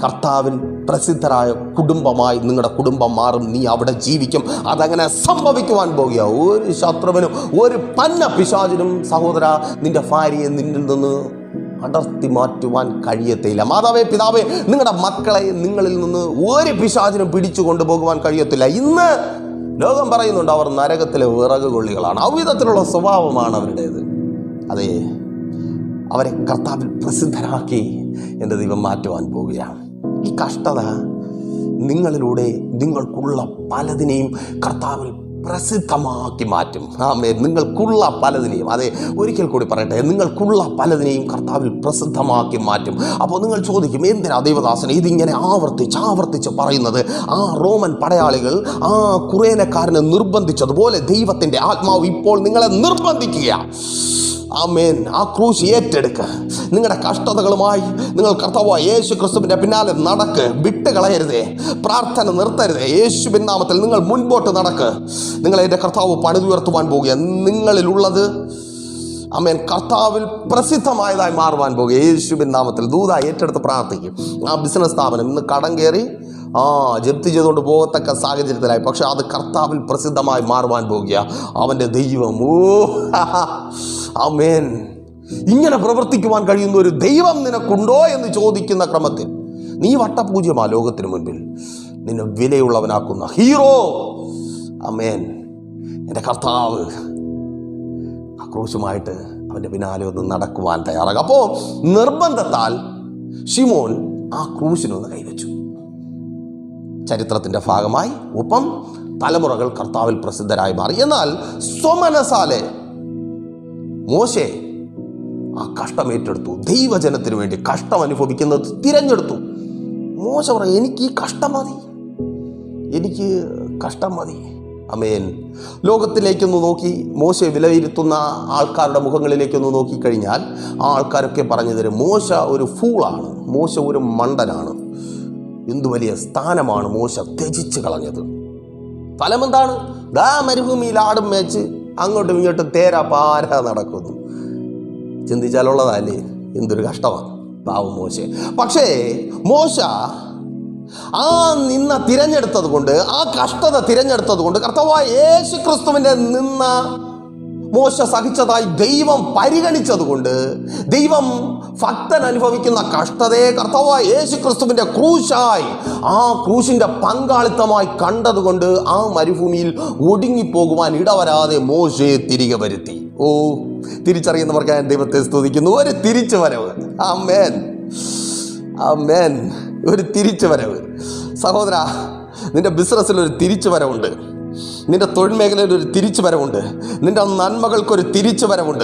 കർത്താവിൻ പ്രസിദ്ധരായ കുടുംബമായി നിങ്ങളുടെ കുടുംബം മാറും. നീ അവിടെ ജീവിക്കും. അതങ്ങനെ സംഭവിക്കുവാൻ പോകുക ഒരു ശത്രുവിനും ഒരു പന്ന പിശാചിനും സഹോദര നിന്റെ ഭാര്യയെ നിന്നിൽ നിന്ന് അടർത്തി മാറ്റുവാൻ കഴിയത്തില്ല. മാതാവേ പിതാവേ നിങ്ങളുടെ മക്കളെ നിങ്ങളിൽ നിന്ന് ഒരു പിശാചിനും പിടിച്ചു കൊണ്ടുപോകുവാൻ കഴിയത്തില്ല. ഇന്ന് ലോകം പറയുന്നുണ്ട് അവർ നരകത്തിലെ വിറക് കൊള്ളികളാണ് അവിധത്തിലുള്ള സ്വഭാവമാണ് അവരുടേത്. അതെ. അവരെ കർത്താവിൽ പ്രസിദ്ധരാക്കി എന്റെ ദൈവം മാറ്റുവാൻ പോവുകയാണ് ഈ കഷ്ടത നിങ്ങളിലൂടെ നിങ്ങൾക്കുള്ള പലതിനെയും കർത്താവിൽ പ്രസിദ്ധമാക്കി മാറ്റും. ആമേ നിങ്ങൾക്കുള്ള പലതിനെയും. അതെ ഒരിക്കൽ കൂടി പറയട്ടെ. നിങ്ങൾക്കുള്ള പലതിനെയും കർത്താവിൽ പ്രസിദ്ധമാക്കി മാറ്റും. അപ്പോൾ നിങ്ങൾ ചോദിക്കും എന്തിനാ ദൈവദാസൻ ഇതിങ്ങനെ ആവർത്തിച്ച് ആവർത്തിച്ച് പറയുന്നത്? ആ റോമൻ പടയാളികൾ ആ കുറേനക്കാരനെ നിർബന്ധിച്ചതുപോലെ ദൈവത്തിന്റെ ആത്മാവ് ഇപ്പോൾ നിങ്ങളെ നിർബന്ധിക്കുക ആമേൻ. ആ ക്രൂശ് ഏറ്റെടുക്കുക നിങ്ങളുടെ കഷ്ടതകളുമായി നിങ്ങൾ കർത്താവ് യേശു ക്രിസ്തുവിന്റെ പിന്നാലെ നടക്ക്. വിട്ട് കളയരുതേ പ്രാർത്ഥന നിർത്തരുതേ. യേശു പിന്നാമത്തിൽ നിങ്ങൾ മുൻപോട്ട് നടക്ക്. നിങ്ങൾ എന്റെ കർത്താവ് പണിതുയർത്തുവാൻ പോകുക. നിങ്ങളിലുള്ളത് അമ്മേൻ കർത്താവിൽ പ്രസിദ്ധമായതായി മാറുവാൻ പോകുക. യേശുവിൻ നാമത്തിൽ ദൂത ഏറ്റെടുത്ത് പ്രാർത്ഥിക്കും. ആ ബിസിനസ് സ്ഥാപനം ഇന്ന് കടം കയറി ആ ജപ്തി ചെയ്തുകൊണ്ട് പോകത്തക്ക സാഹചര്യത്തിലായി. പക്ഷെ അത് കർത്താവിൽ പ്രസിദ്ധമായി മാറുവാൻ പോകുക. അവന്റെ ദൈവം ഓ അമേൻ ഇങ്ങനെ പ്രവർത്തിക്കുവാൻ കഴിയുന്ന ഒരു ദൈവം നിനക്കുണ്ടോ എന്ന് ചോദിക്കുന്ന ക്രമത്തിൽ നീ വട്ടപൂജ്യമാ ലോകത്തിന് മുൻപിൽ. നിന്നെ വിലയുള്ളവനാക്കുന്ന ഹീറോ. അമേൻ എന്റെ കർത്താവ് ആക്രോശമായിട്ട് ക്രൂശുമായിട്ട് അവന്റെ പിന്നാലെ ഒന്ന് നടക്കുവാൻ തയ്യാറാകും. അപ്പോൾ നിർബന്ധത്താൽ ഷിമോൻ ആ ക്രൂശിനൊന്ന് കൈവച്ചു. ചരിത്രത്തിന്റെ ഭാഗമായി ഒപ്പം തലമുറകൾ കർത്താവിൽ പ്രസിദ്ധരായി മാറി. എന്നാൽ സ്വമനസാലെ മോശെ ആ കഷ്ടം ഏറ്റെടുത്തു. ദൈവജനത്തിന് വേണ്ടി കഷ്ടം അനുഭവിക്കുന്നത് തിരഞ്ഞെടുത്തു. മോശ പറയും എനിക്ക് ഈ കഷ്ടം മതി. എനിക്ക് കഷ്ടം മതി. അമേൻ. ലോകത്തിലേക്കൊന്ന് നോക്കി മോശ വിലയിരുത്തുന്ന ആൾക്കാരുടെ മുഖങ്ങളിലേക്കൊന്ന് നോക്കിക്കഴിഞ്ഞാൽ ആ ആൾക്കാരൊക്കെ പറഞ്ഞു തരും മോശ ഒരു ഫൂളാണ് മോശ ഒരു മണ്ടനാണ്. എന്തു വലിയ സ്ഥാനമാണ് മോശ ത്യജിച്ച് കളഞ്ഞത്. ഫലമെന്താണ്? ദാ മരുഭൂമിയിൽ ആടും മേച്ച് അങ്ങോട്ടും ഇങ്ങോട്ടും തേരാ പാര നടക്കുന്നു. ചിന്തിച്ചാലുള്ളതല്ലേ? എന്തൊരു കഷ്ടമാണ്. പാവം മോശ. പക്ഷേ മോശ ആ നിന്ന തിരഞ്ഞെടുത്തത് കൊണ്ട് ആ കഷ്ടത തിരഞ്ഞെടുത്തത് കൊണ്ട് കർത്തവായ യേശു ക്രിസ്തുവിന്റെ നിന്ന മോശ സഹിച്ചതായി ദൈവം പരിഗണിച്ചതുകൊണ്ട് ദൈവം ഭക്തൻ അനുഭവിക്കുന്ന കഷ്ടതയെ കർത്താവായ യേശു ക്രിസ്തുവിന്റെ ക്രൂശായി ആ ക്രൂശിന്റെ പങ്കാളിത്തമായി കണ്ടതുകൊണ്ട് ആ മരുഭൂമിയിൽ ഒടുങ്ങിപ്പോകുവാൻ ഇടവരാതെ മോശയെ തിരികെ വരുത്തി. ഓ തിരിച്ചറിയുന്നവർക്ക് ഞാൻ ദൈവത്തെ സ്തുതിക്കുന്നു. ഒരു തിരിച്ചു വരവ് ആ മേൻ ആ മേൻ ഒരു തിരിച്ചു വരവ് സഹോദര നിന്റെ ബിസിനസ്സിൽ ഒരു തിരിച്ചു വരവുണ്ട് നിന്റെ തൊഴിൽ മേഖലയിൽ ഒരു തിരിച്ചു വരവുണ്ട്. നിന്റെ നന്മകൾക്കൊരു തിരിച്ചു വരവുണ്ട്.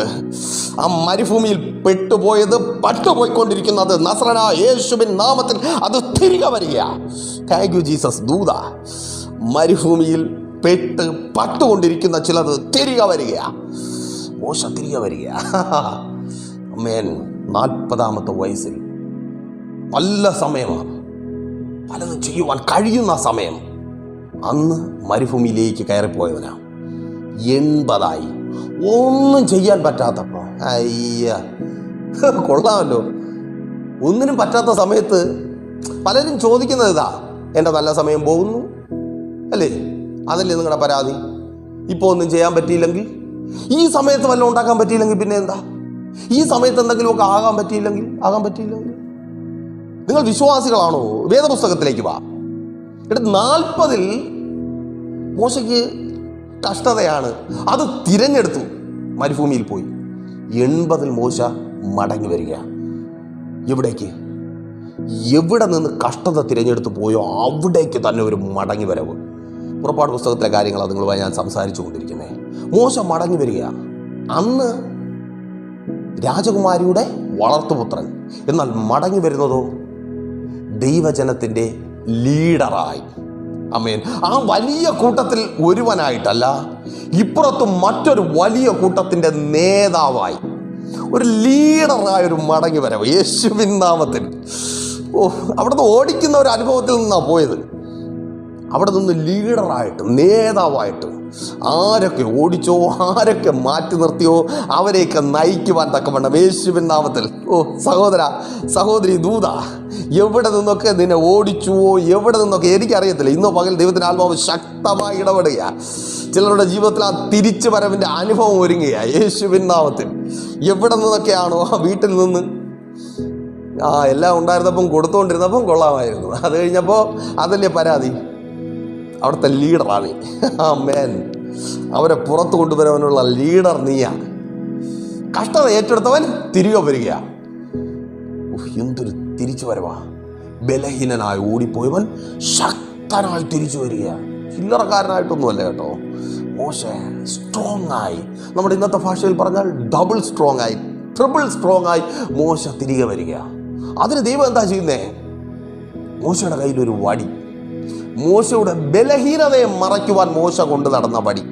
ആ മരുഭൂമിയിൽ പെട്ടുപോയത് പട്ടുപോയിക്കൊണ്ടിരിക്കുന്നത് നസ്രന യേശുവിൻ നാമത്തിൽ അത് തിരികെ വരിക. താങ്ക് യു ജീസസ് ദൂത മരുഭൂമിയിൽ പെട്ട് പട്ടുകൊണ്ടിരിക്കുന്ന ചിലത് തിരികെ വരിക. മോശ തിരികെ വരിക. മേൻ നാൽപ്പതാമത്തെ വയസ്സിൽ നല്ല സമയമാണ്. പലതും ചെയ്യുവാൻ കഴിയുന്ന സമയം. അന്ന് മരുഭൂമിയിലേക്ക് കയറിപ്പോയവനാ. എൺപതായി. ഒന്നും ചെയ്യാൻ പറ്റാത്തപ്പോൾ അയ്യ കൊള്ളാമല്ലോ. ഒന്നിനും പറ്റാത്ത സമയത്ത് പലരും ചോദിക്കുന്നത് ഇതാ എന്റെ നല്ല സമയം പോകുന്നു അല്ലേ? അതല്ലേ നിങ്ങളുടെ പരാതി? ഇപ്പോൾ ഒന്നും ചെയ്യാൻ പറ്റിയില്ലെങ്കിൽ? ഈ സമയത്ത് വല്ലതും ഉണ്ടാക്കാൻ പറ്റിയില്ലെങ്കിൽ പിന്നെ എന്താ? ഈ സമയത്ത് എന്തെങ്കിലുമൊക്കെ ആകാൻ പറ്റിയില്ലെങ്കിൽ ആകാൻ പറ്റിയില്ലെങ്കിൽ? നിങ്ങൾ വിശ്വാസികളാണോ? വേദപുസ്തകത്തിലേക്ക് വാ. എന്നിട്ട് നാൽപ്പതിൽ മോശയ്ക്ക് കഷ്ടതയാണ്. അത് തിരഞ്ഞെടുത്തു. മരുഭൂമിയിൽ പോയി. എൺപതിൽ മോശ മടങ്ങി വരിക. എവിടേക്ക്? എവിടെ നിന്ന് കഷ്ടത തിരഞ്ഞെടുത്ത് പോയോ അവിടേക്ക് തന്നെ ഒരു മടങ്ങി വരവ്. പുറപ്പാട് പുസ്തകത്തിലെ കാര്യങ്ങളാണ് നിങ്ങളുമായി ഞാൻ സംസാരിച്ചു കൊണ്ടിരിക്കുന്നത് മോശ മടങ്ങി വരിക. അന്ന് രാജകുമാരിയുടെ വളർത്തുപുത്രൻ. എന്നാൽ മടങ്ങി വരുന്നതോ? ദൈവജനത്തിന്റെ ലീഡറായി. അമേൻ ആ വലിയ കൂട്ടത്തിൽ ഒരുവനായിട്ടല്ല ഇപ്പുറത്തും മറ്റൊരു വലിയ കൂട്ടത്തിന്റെ നേതാവായി. ഒരു ലീഡറായ ഒരു മടങ്ങി വരവ്. യേശുവിൻ നാമത്തിൽ. ഓ അവിടുന്ന് ഓടിക്കുന്ന ഒരു അനുഭവത്തിൽ നിന്നാണ് പോയത്. അവിടെ നിന്ന് ലീഡറായിട്ട് നേതാവായിട്ട് ആരൊക്കെ ഓടിച്ചോ ആരൊക്കെ മാറ്റി നിർത്തിയോ അവരെയൊക്കെ നയിക്കുവാൻ തക്കവണ്ണം യേശുവിൻ നാമത്തിൽ. ഓ സഹോദര സഹോദരി ദൂത എവിടെ നിന്നൊക്കെ നിന്നെ ഓടിച്ചുവോ എവിടെ നിന്നൊക്കെ എനിക്കറിയത്തില്ല. ഇന്നോ പകൽ ദൈവത്തിന് ആത്മാവ് ശക്തമായി ഇടപെടുക ചിലരുടെ ജീവിതത്തിൽ ആ തിരിച്ചു വരവിന്റെ അനുഭവം ഒരുങ്ങുക യേശുവിൻ നാമത്തിൽ. എവിടെ നിന്നൊക്കെയാണോ ആ വീട്ടിൽ നിന്ന്. ആ എല്ലാം ഉണ്ടായിരുന്നപ്പം കൊടുത്തുകൊണ്ടിരുന്നപ്പം കൊള്ളാമായിരുന്നു. അത് കഴിഞ്ഞപ്പോൾ അതല്ലേ പരാതി? അവിടുത്തെ ലീഡറാണ് ആ മേൻ അവരെ പുറത്തു കൊണ്ടുവരാനുള്ള ലീഡർ നീയാണ്. കഷ്ടത ഏറ്റെടുത്തവൻ തിരികെ വരിക എന്തൊരു തിരിച്ചു വരവാ. ബലഹീനനായി ഓടിപ്പോയവൻ ശക്തനായി തിരിച്ചു വരിക ചില്ലറക്കാരനായിട്ടൊന്നുമല്ല കേട്ടോ. മോശ സ്ട്രോങ് ആയി. നമ്മുടെ ഇന്നത്തെ ഭാഷയിൽ പറഞ്ഞാൽ ഡബിൾ സ്ട്രോങ് ആയി ട്രിപ്പിൾ സ്ട്രോങ് ആയി മോശ തിരികെ വരിക അതിന് ദൈവം എന്താ ചെയ്യുന്നേ? മോശയുടെ കയ്യിലൊരു വടി. മോശയുടെ ബലഹീനതയെ മറയ്ക്കുവാൻ മോശ കൊണ്ട് നടന്ന പടി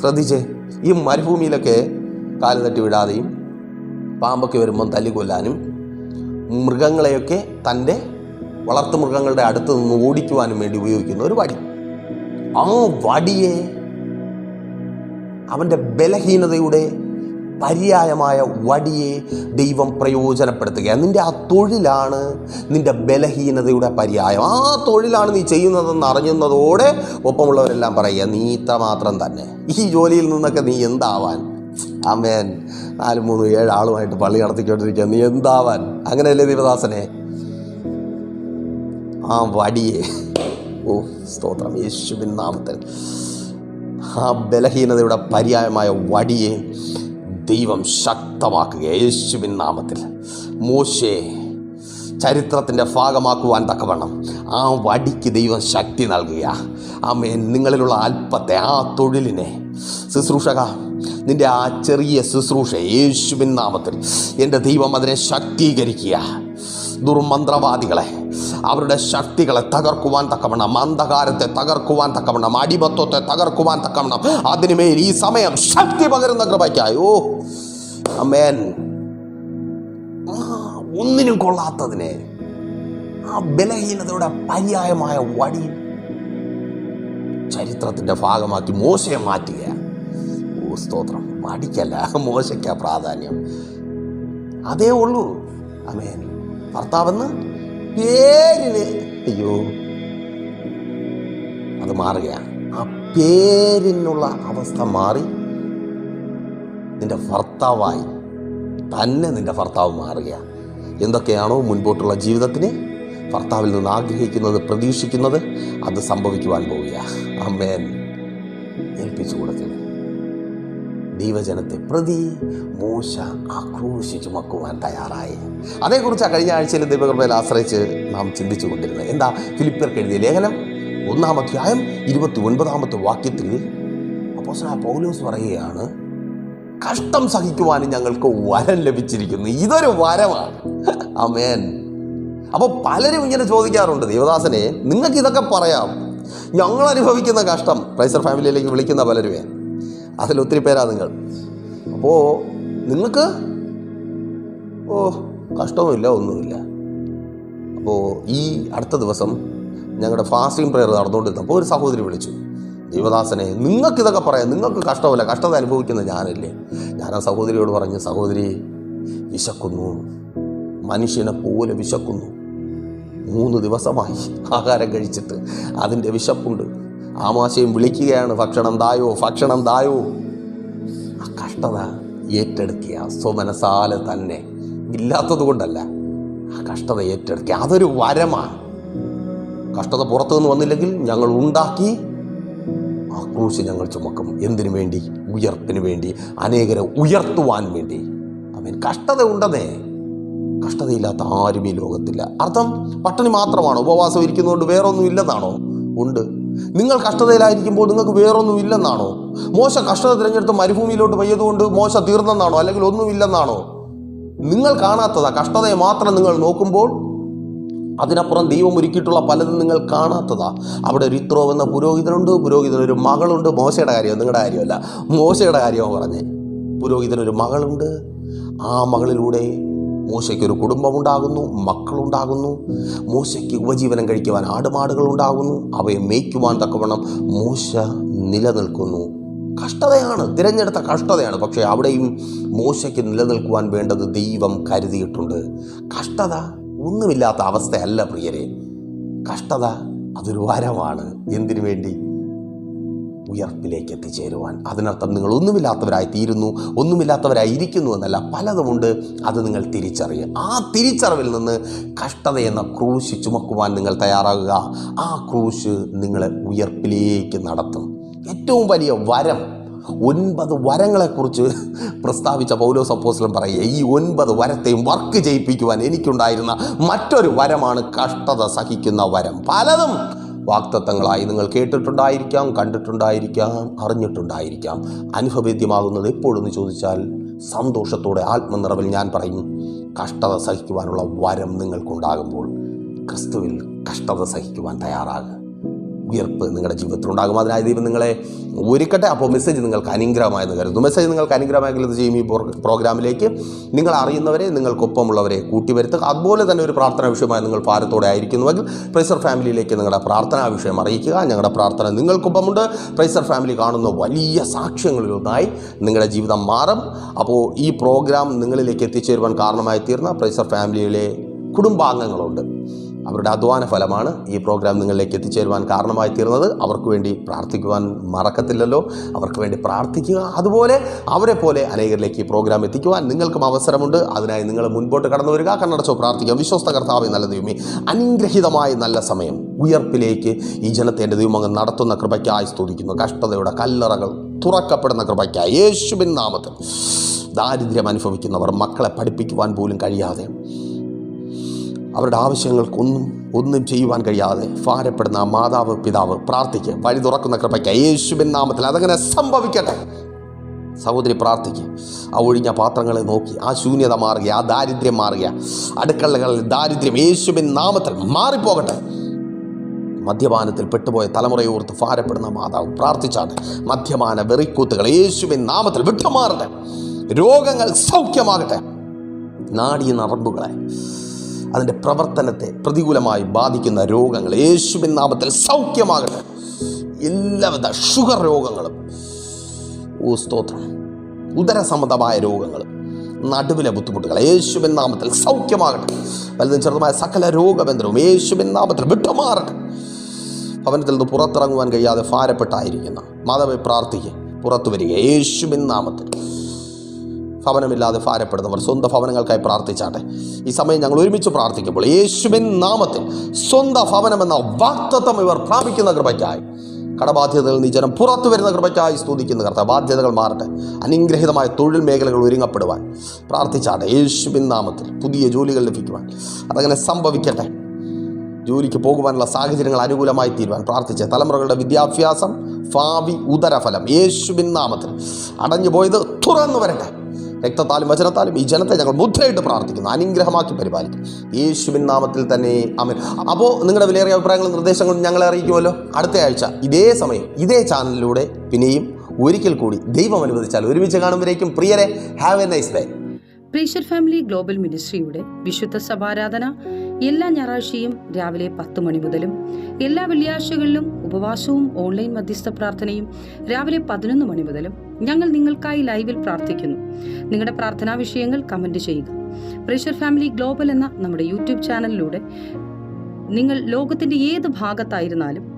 ശ്രദ്ധിച്ചേ ഈ മരുഭൂമിയിലൊക്കെ കാൽ തട്ടി വിടാതെയും പാമ്പൊക്കെ വരുമ്പം തല്ലിക്കൊല്ലാനും മൃഗങ്ങളെയൊക്കെ തന്റെ വളർത്തു മൃഗങ്ങളുടെ അടുത്ത് നിന്ന് ഓടിക്കുവാനും വേണ്ടി ഉപയോഗിക്കുന്ന ഒരു വടി. ആ വടിയെ അവന്റെ ബലഹീനതയുടെ പര്യായമായ വടിയെ ദൈവം പ്രയോജനപ്പെടുത്തുക നിന്റെ ആ തൊഴിലാണ് നിന്റെ ബലഹീനതയുടെ പര്യായം. ആ തൊഴിലാണ് നീ ചെയ്യുന്നതെന്ന് അറിഞ്ഞതോടെ ഒപ്പമുള്ളവരെല്ലാം പറയുക നീ ഇത്ര മാത്രം തന്നെ. ഈ ജോലിയിൽ നിന്നൊക്കെ നീ എന്താവാൻ? അമ്മേൻ നാല് മൂന്ന് ഏഴ് ആളുമായിട്ട് പള്ളി നടത്തിക്കൊണ്ടിരിക്കുക നീ എന്താവാൻ? അങ്ങനെയല്ലേ ദേവദാസനെ? ആ വടിയെ. ഓ സ്തോത്രം. യേശുവിൻ നാമത്തിൽ. ആ ബലഹീനതയുടെ പര്യായമായ വടിയെ ദൈവം ശക്തമാക്കുക യേശുവിൻ നാമത്തിൽ. മോശെ ചരിത്രത്തിന്റെ ഭാഗമാക്കുവാൻ തക്കവണ്ണം ആ വടിക്ക് ദൈവം ശക്തി നൽകുക ആമേൻ. നിങ്ങളിലുള്ള അല്പത്തെ ആ തൊഴിലിനെ ശുശ്രൂഷക നിന്റെ ആ ചെറിയ ശുശ്രൂഷ യേശുവിൻ നാമത്തിൽ എന്റെ ദൈവം അതിനെ ശക്തീകരിക്കുക ദുർമന്ത്രവാദികളെ അവരുടെ ശക്തികളെ തകർക്കുവാൻ തക്കവണ്ണം അന്ധകാരത്തെ തകർക്കുവാൻ തക്കവണ്ണം അടിമത്വത്തെ തകർക്കുവാൻ തക്കവണ്ണം അതിനുമേൽ ഈ സമയം ശക്തി പകരുന്ന കൃപയ്ക്കായി. ഓ അമേൻ ഒന്നിനും കൊള്ളാത്തതിനെ ആ ബലഹീനതയുടെ പര്യായമായ വടി ചരിത്രത്തിന്റെ ഭാഗമാക്കി മോശയെ മാറ്റുക. ഓ സ്തോത്രം. വടിക്കല്ല മോശയ്ക്കാ പ്രാധാന്യം. അതേ ഉള്ളൂ. അമേൻ ഭർത്താവെന്ന്? പേരിന് അയ്യോ. അത് മാറുകയാണ്. ആ പേരിനുള്ള അവസ്ഥ മാറി നിന്റെ ഭർത്താവായി. തന്നെ നിന്റെ ഭർത്താവ് മാറുകയാണ്. എന്തൊക്കെയാണോ മുൻപോട്ടുള്ള ജീവിതത്തിന്? ഭർത്താവിൽ നിന്ന് ആഗ്രഹിക്കുന്നത് പ്രതീക്ഷിക്കുന്നത് അത് സംഭവിക്കുവാൻ പോവുക അമ്മേൻ ഏൽപ്പിച്ചു കൊടുക്കുക ദൈവജനത്തെ പ്രതി മോശ ആക്രോശിച്ചു മക്കുവാൻ തയ്യാറായി. അതേക്കുറിച്ച് കഴിഞ്ഞ ആഴ്ചയിൽ ദൈവകൃപയിൽ ആശ്രയിച്ച് നാം ചിന്തിച്ചു കൊണ്ടിരുന്നത് എന്താ? ഫിലിപ്പിയർക്ക് എഴുതിയ ലേഖനം ഒന്നാം അധ്യായം ഇരുപത്തി ഒൻപതാമത്തെ വാക്യത്തിൽ അപ്പോൾ പൗലോസ് പറയുകയാണ് കഷ്ടം സഹിക്കുവാനും ഞങ്ങൾക്ക് വരം ലഭിച്ചിരിക്കുന്നു. ഇതൊരു വരമാണ്. അമേൻ അപ്പോൾ പലരും ഇങ്ങനെ ചോദിക്കാറുണ്ട് ദേവദാസനെ നിങ്ങൾക്ക് ഇതൊക്കെ പറയാം. ഞങ്ങൾ അനുഭവിക്കുന്ന കഷ്ടം. പ്രൈസർ ഫാമിലിയിലേക്ക് വിളിക്കുന്ന പലരുമേ അതിലൊത്തിരി പേരാ നിങ്ങൾ. അപ്പോൾ നിങ്ങൾക്ക് ഓ കഷ്ടമില്ല ഒന്നുമില്ല. അപ്പോൾ ഈ അടുത്ത ദിവസം ഞങ്ങളുടെ ഫാസ്റ്റിംഗ് പ്രെയർ നടന്നുകൊണ്ടിരുന്നപ്പോൾ ഒരു സഹോദരി വിളിച്ചു. ദൈവദാസനെ നിങ്ങൾക്കിതൊക്കെ പറയാം. നിങ്ങൾക്ക് കഷ്ടമല്ല. കഷ്ടത അനുഭവിക്കുന്ന ഞാനല്ലേ. ഞാൻ ആ സഹോദരിയോട് പറഞ്ഞു സഹോദരി വിശക്കുന്നു. മനുഷ്യനെ പോലെ വിശക്കുന്നു. മൂന്ന് ദിവസമായി ആഹാരം കഴിച്ചിട്ട് അതിന്റെ വിശപ്പുണ്ട്. ആമാശയം വിളിക്കുകയാണ്. ഭക്ഷണം ദായോ ഭക്ഷണം ദായോ. ആ കഷ്ടത ഏറ്റെടുക്കുക സ്വമനസാൽ തന്നെ. ഇല്ലാത്തത് കൊണ്ടല്ല. ആ കഷ്ടത ഏറ്റെടുക്കുക. അതൊരു വരമാണ്. കഷ്ടത പുറത്തു നിന്ന് വന്നില്ലെങ്കിൽ ഞങ്ങൾ ഉണ്ടാക്കി ആ ക്രൂശ് ഞങ്ങൾ ചുമക്കും. എന്തിനു വേണ്ടി? ഉയർപ്പിന് വേണ്ടി. അനേകരെ ഉയർത്തുവാൻ വേണ്ടി. അവൻ കഷ്ടത ഉണ്ടെന്നേ. കഷ്ടതയില്ലാത്ത ആരും ഈ ലോകത്തില്ല. അർത്ഥം പട്ടിണി മാത്രമാണോ? ഉപവാസം ഇരിക്കുന്നതുകൊണ്ട് വേറൊന്നും ഇല്ലെന്നാണോ? ഉണ്ട്. നിങ്ങൾ കഷ്ടതയിലായിരിക്കുമ്പോൾ നിങ്ങൾക്ക് വേറൊന്നും ഇല്ലെന്നാണോ മോശ കഷ്ടത തിരഞ്ഞെടുത്ത് മരുഭൂമിയിലോട്ട് പയ്യതുകൊണ്ട് മോശ തീർന്നെന്നാണോ? അല്ലെങ്കിൽ ഒന്നുമില്ലെന്നാണോ? നിങ്ങൾ കാണാത്തതാ കഷ്ടതയെ മാത്രം നിങ്ങൾ നോക്കുമ്പോൾ അതിനപ്പുറം ദൈവം ഒരുക്കിയിട്ടുള്ള പലതും നിങ്ങൾ കാണാത്തതാ. അവിടെ ഒരു ഇത്രോ എന്ന പുരോഹിതനുണ്ട് പുരോഹിതനൊരു മകളുണ്ട്. മോശയുടെ കാര്യം നിങ്ങളുടെ കാര്യമല്ല. മോശയുടെ കാര്യമാണ് പറഞ്ഞേ? പുരോഹിതനൊരു മകളുണ്ട്. ആ മകളിലൂടെ മോശയ്ക്കൊരു കുടുംബമുണ്ടാകുന്നു മക്കളുണ്ടാകുന്നു മോശയ്ക്ക് ഉപജീവനം കഴിക്കുവാൻ ആടുമാടുകൾ ഉണ്ടാകുന്നു അവയെ മേയ്ക്കുവാൻ തക്കവണ്ണം മോശ നിലനിൽക്കുന്നു. കഷ്ടതയാണ് തിരഞ്ഞെടുത്ത കഷ്ടതയാണ്. പക്ഷേ അവിടെയും മോശയ്ക്ക് നിലനിൽക്കുവാൻ വേണ്ടത് ദൈവം കരുതിയിട്ടുണ്ട്. കഷ്ടത ഒന്നുമില്ലാത്ത അവസ്ഥയല്ല പ്രിയരെ. കഷ്ടത അതൊരു വരമാണ്. എന്തിനു വേണ്ടി? ഉയർപ്പിലേക്ക് എത്തിച്ചേരുവാൻ. അതിനർത്ഥം നിങ്ങൾ ഒന്നുമില്ലാത്തവരായി തീരുന്നു ഒന്നുമില്ലാത്തവരായി ഇരിക്കുന്നു എന്നല്ല പലതുമുണ്ട് അത് നിങ്ങൾ തിരിച്ചറിയുക ആ തിരിച്ചറിവിൽ നിന്ന് കഷ്ടതയെന്ന ക്രൂശ് ചുമക്കുവാൻ നിങ്ങൾ തയ്യാറാകുക. ആ ക്രൂശ് നിങ്ങളെ ഉയർപ്പിലേക്ക് നടത്തും. ഏറ്റവും വലിയ വരം ഒൻപത് വരങ്ങളെക്കുറിച്ച് പ്രസ്താവിച്ച പൗലോ സപ്പോസിലും പറയുക ഈ ഒൻപത് വരത്തെയും വർക്ക് ചെയ്യിപ്പിക്കുവാൻ എനിക്കുണ്ടായിരുന്ന മറ്റൊരു വരമാണ് കഷ്ടത സഹിക്കുന്ന വരം. പലതും വാക്തത്വങ്ങളായി നിങ്ങൾ കേട്ടിട്ടുണ്ടായിരിക്കാം കണ്ടിട്ടുണ്ടായിരിക്കാം അറിഞ്ഞിട്ടുണ്ടായിരിക്കാം. അനുഭവേദ്യമാകുന്നത് എപ്പോഴെന്ന് ചോദിച്ചാൽ സന്തോഷത്തോടെ ആത്മനിറവിൽ ഞാൻ പറയും കഷ്ടത സഹിക്കുവാനുള്ള വരം നിങ്ങൾക്കുണ്ടാകുമ്പോൾ ക്രിസ്തുവിൽ കഷ്ടത സഹിക്കുവാൻ തയ്യാറാകുക. ഉയർപ്പ് നിങ്ങളുടെ ജീവിതത്തിൽ ഉണ്ടാകും. അതിനായി ദൈവം നിങ്ങളെ ഒരുക്കട്ടെ. അപ്പോൾ മെസ്സേജ് നിങ്ങൾക്ക് അനുഗ്രഹമായെന്ന് കരുതുന്നു. മെസ്സേജ് നിങ്ങൾക്ക് അനുഗ്രഹമായെങ്കിൽ ഇത് ചെയ്യും ഈ പ്രോഗ്രാമിലേക്ക് നിങ്ങൾ അറിയുന്നവരെ നിങ്ങൾക്കൊപ്പമുള്ളവരെ കൂട്ടിവരുത്തുക. അതുപോലെ തന്നെ ഒരു പ്രാർത്ഥനാ വിഷയമായി നിങ്ങൾ ഭാരത്തോടെ ആയിരിക്കുന്നുവെങ്കിൽ പ്രൈസർ ഫാമിലിയിലേക്ക് നിങ്ങളുടെ പ്രാർത്ഥനാ വിഷയം അറിയിക്കുക. ഞങ്ങളുടെ പ്രാർത്ഥന നിങ്ങൾക്കൊപ്പമുണ്ട്. പ്രൈസർ ഫാമിലി കാണുന്ന വലിയ സാക്ഷ്യങ്ങളിലൊന്നായി നിങ്ങളുടെ ജീവിതം മാറും. അപ്പോൾ ഈ പ്രോഗ്രാം നിങ്ങളിലേക്ക് എത്തിച്ചേരുവാൻ കാരണമായി തീർന്ന പ്രൈസർ ഫാമിലിയിലെ കുടുംബാംഗങ്ങളുണ്ട്. അവരുടെ അധ്വാന ഫലമാണ് ഈ പ്രോഗ്രാം നിങ്ങളിലേക്ക് എത്തിച്ചേരുവാൻ കാരണമായി തീർന്നത്. അവർക്ക് വേണ്ടി പ്രാർത്ഥിക്കുവാൻ മറക്കത്തില്ലല്ലോ. അവർക്ക് വേണ്ടി പ്രാർത്ഥിക്കുക. അതുപോലെ അവരെ പോലെ അനേകരിലേക്ക് ഈ പ്രോഗ്രാം എത്തിക്കുവാൻ നിങ്ങൾക്കും അവസരമുണ്ട്. അതിനായി നിങ്ങൾ മുൻപോട്ട് കടന്നു വരിക. കണ്ണടച്ചോ പ്രാർത്ഥിക്കാം. വിശ്വസ്ത കർത്താവ് നല്ല ദൈവമേ അനുഗ്രഹീതമായ നല്ല സമയം ഉയർപ്പിലേക്ക് ഈ ജനത്തെ എന്റെ ദൈവം അങ്ങ് നടത്തുന്ന കൃപയ്ക്കായി സ്തുതിക്കുന്നു. കഷ്ടതയുടെ കല്ലറകൾ തുറക്കപ്പെടുന്ന കൃപയ്ക്കായി. യേശുബിൻ നാമത്തിൽ ദാരിദ്ര്യം അനുഭവിക്കുന്നവർ മക്കളെ പഠിപ്പിക്കുവാൻ പോലും കഴിയാതെ അവരുടെ ആവശ്യങ്ങൾക്കൊന്നും ഒന്നും ചെയ്യുവാൻ കഴിയാതെ ഭാരപ്പെടുന്ന മാതാവ് പിതാവ് പ്രാർത്ഥിക്കുക വഴി തുറക്കുന്ന കൃപയ്ക്ക് യേശുവിൻ നാമത്തിൽ അതങ്ങനെ സംഭവിക്കട്ടെ. സഹോദരി പ്രാർത്ഥിക്കുക ആ ഒഴിഞ്ഞ പാത്രങ്ങളെ നോക്കി. ആ ശൂന്യത മാറുക ആ ദാരിദ്ര്യം മാറുക അടുക്കളകളിൽ ദാരിദ്ര്യം യേശുവിൻ നാമത്തിൽ മാറിപ്പോകട്ടെ. മദ്യപാനത്തിൽ പെട്ടുപോയ തലമുറയെ ഓർത്ത് ഭാരപ്പെടുന്ന മാതാവ് പ്രാർത്ഥിച്ചാണ് മദ്യപാന വെറിക്കൂത്തുകൾ യേശുവിൻ നാമത്തിൽ വിട്ടുമാറട്ടെ രോഗങ്ങൾ സൗഖ്യമാകട്ടെ. നാടിയ നറമ്പുകളെ അതിന്റെ പ്രവർത്തനത്തെ പ്രതികൂലമായി ബാധിക്കുന്ന രോഗങ്ങൾ. യേശുവിൻ നാമത്തിൽ സൗഖ്യമാകട്ടെ. എല്ലാവിധ ഷുഗർ രോഗങ്ങളും. ഓ സ്തോത്രം. ഉദരസംബന്ധമായ രോഗങ്ങൾ നടുവിലെ ബുദ്ധിമുട്ടുകൾ. യേശുവിൻ നാമത്തിൽ സൗഖ്യമാകട്ടെ. വലുതും ചെറുതുമായ സകല രോഗബന്ധനവും യേശുവിൻ നാമത്തിൽ വിട്ടുമാറട്ടെ. ഭവനത്തിൽ നിന്ന് പുറത്തിറങ്ങുവാൻ കഴിയാതെ ഭാരപ്പെട്ടായിരിക്കുന്ന. മാതാവെ പ്രാർത്ഥിക്കുക പുറത്തു വരിക യേശുവിൻ നാമത്തിൽ. ഭവനമില്ലാതെ ഭാരപ്പെടുന്നവർ സ്വന്തം ഭവനങ്ങൾക്കായി പ്രാർത്ഥിച്ചാട്ടെ. ഈ സമയം ഞങ്ങൾ ഒരുമിച്ച് പ്രാർത്ഥിക്കുമ്പോൾ യേശുവിൻ നാമത്തിൽ സ്വന്തം ഭവനമെന്ന വാക്തത്വം ഇവർ പ്രാപിക്കുന്ന കൃപയ്ക്കായി. കടബാധ്യതകൾ നിജനം പുറത്തു വരുന്ന കൃപയ്ക്കായി സ്തുതിക്കുന്ന കർത്ത ബാധ്യതകൾ മാറട്ടെ. അനുഗ്രഹിതമായ തൊഴിൽ മേഖലകൾ ഒരുങ്ങപ്പെടുവാൻ പ്രാർത്ഥിച്ചാട്ടെ. യേശുവിൻ നാമത്തിൽ പുതിയ ജോലികൾ ലഭിക്കുവാൻ. അതങ്ങനെ സംഭവിക്കട്ടെ. ജോലിക്ക് പോകുവാനുള്ള സാഹചര്യങ്ങൾ അനുകൂലമായി തീരുവാൻ പ്രാർത്ഥിച്ച തലമുറകളുടെ വിദ്യാഭ്യാസം ഭാവി ഉദരഫലം യേശുവിൻ നാമത്തിൽ അടഞ്ഞു പോയത് തുറന്നു വരട്ടെ. രക്തത്താലും വചനത്താലും ഈ ജനത്തെ ഞങ്ങൾ മുദ്രയിട്ട് പ്രാർത്ഥിക്കുന്നു അനുഗ്രഹമാക്കി പരിപാലിക്കും. യേശുവിൻ നാമത്തിൽ തന്നെ അമൻ അപ്പോൾ നിങ്ങളുടെ വിലയേറിയ അഭിപ്രായങ്ങളും നിർദ്ദേശങ്ങളും ഞങ്ങളെ അറിയിക്കുമല്ലോ. അടുത്ത ആഴ്ച ഇതേ സമയം ഇതേ ചാനലിലൂടെ പിന്നെയും ഒരിക്കൽ കൂടി ദൈവം അനുവദിച്ചാൽ ഒരുമിച്ച് കാണുമ്പോഴേക്കും. പ്രിയരെ have a nice day pressure family global മിനിസ്ട്രിയുടെ വിശുദ്ധ സഭാരാധന എല്ലാ ഞായറാഴ്ചയും രാവിലെ പത്ത് മണി മുതലും എല്ലാ വെള്ളിയാഴ്ചകളിലും ഉപവാസവും ഓൺലൈൻ മധ്യസ്ഥ പ്രാർത്ഥനയും രാവിലെ പതിനൊന്ന് മണി മുതലും ഞങ്ങൾ നിങ്ങൾക്കായി ലൈവിൽ പ്രാർത്ഥിക്കുന്നു. നിങ്ങളുടെ പ്രാർത്ഥനാ വിഷയങ്ങൾ കമന്റ് ചെയ്യുക. പ്രഷർ ഫാമിലി ഗ്ലോബൽ എന്ന നമ്മുടെ യൂട്യൂബ് ചാനലിലൂടെ നിങ്ങൾ ലോകത്തിന്റെ ഏത് ഭാഗത്തായിരുന്നാലും